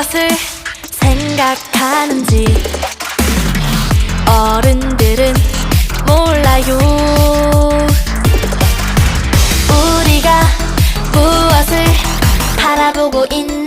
무엇을 생각하는지 어른들은 몰라요 우리가 무엇을 바라보고 있.